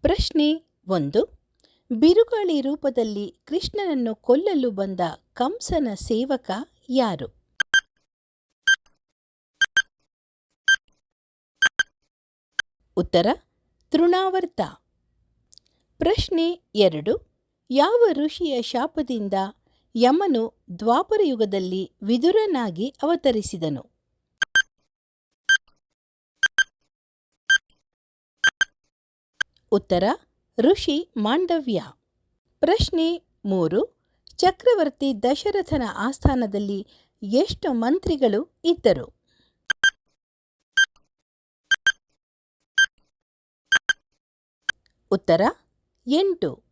ಪ್ರಶ್ನೆ ಒಂದು. ಬಿರುಗಾಳಿ ರೂಪದಲ್ಲಿ ಕೃಷ್ಣನನ್ನು ಕೊಲ್ಲಲು ಬಂದ ಕಂಸನ ಸೇವಕ ಯಾರು? ಉತ್ತರ, ತೃಣಾವರ್ತ. ಪ್ರಶ್ನೆ ಎರಡು. ಯಾವ ಋಷಿಯ ಶಾಪದಿಂದ ಯಮನು ದ್ವಾಪರಯುಗದಲ್ಲಿ ವಿದುರನಾಗಿ ಅವತರಿಸಿದನು? ಉತ್ತರ, ಋಷಿ ಮಾಂಡವ್ಯ. ಪ್ರಶ್ನೆ ಮೂರು, ಚಕ್ರವರ್ತಿ ದಶರಥನ ಆಸ್ಥಾನದಲ್ಲಿ ಎಷ್ಟು ಮಂತ್ರಿಗಳು ಇದ್ದರು? ಉತ್ತರ, ಎಂಟು.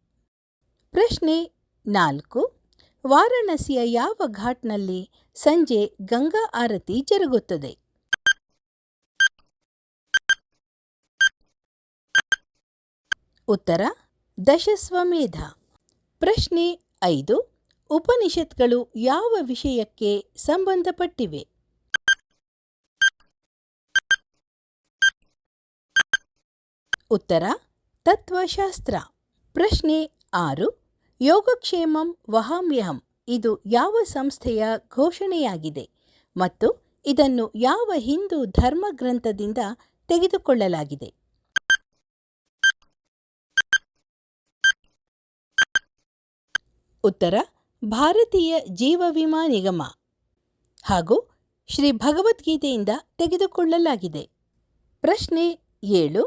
ಪ್ರಶ್ನೆ ನಾಲ್ಕು, ವಾರಾಣಸಿಯ ಯಾವ ಘಾಟ್ನಲ್ಲಿ ಸಂಜೆ ಗಂಗಾ ಆರತಿ ಜರುಗುತ್ತದೆ? ಉತ್ತರ, ದಶಸ್ವಮೇಧ. ಪ್ರಶ್ನೆ ಐದು, ಉಪನಿಷತ್ಗಳು ಯಾವ ವಿಷಯಕ್ಕೆ ಸಂಬಂಧಪಟ್ಟಿವೆ? ಉತ್ತರ, ತತ್ವಶಾಸ್ತ್ರ. ಪ್ರಶ್ನೆ ಆರು, ಯೋಗಕ್ಷೇಮಂ ವಹಾಮ್ಯಹಂ, ಇದು ಯಾವ ಸಂಸ್ಥೆಯ ಘೋಷಣೆಯಾಗಿದೆ? ಮತ್ತು ಇದನ್ನು ಯಾವ ಹಿಂದೂ ಧರ್ಮಗ್ರಂಥದಿಂದ ತೆಗೆದುಕೊಳ್ಳಲಾಗಿದೆ? ಉತ್ತರ, ಭಾರತೀಯ ಜೀವ ವಿಮಾ ನಿಗಮ ಹಾಗೂ ಶ್ರೀ ಭಗವದ್ಗೀತೆಯಿಂದ ತೆಗೆದುಕೊಳ್ಳಲಾಗಿದೆ. ಪ್ರಶ್ನೆ ಏಳು,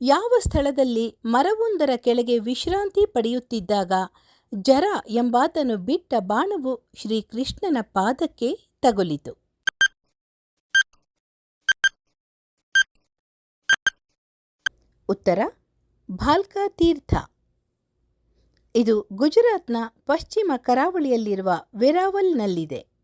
ಯಾವ ಸ್ಥಳದಲ್ಲಿ ಮರವೊಂದರ ಕೆಳಗೆ ವಿಶ್ರಾಂತಿ ಪಡೆಯುತ್ತಿದ್ದಾಗ ಜರ ಎಂಬಾತನು ಬಿಟ್ಟ ಬಾಣವು ಶ್ರೀಕೃಷ್ಣನ ಪಾದಕ್ಕೆ ತಗುಲಿತು. ಉತ್ತರ ಭಾಲ್ಕಾ ತೀರ್ಥ ಇದು ಗುಜರಾತ್ನ ಪಶ್ಚಿಮ ಕರಾವಳಿಯಲ್ಲಿರುವ ವೆರಾವಲ್ನಲ್ಲಿದೆ.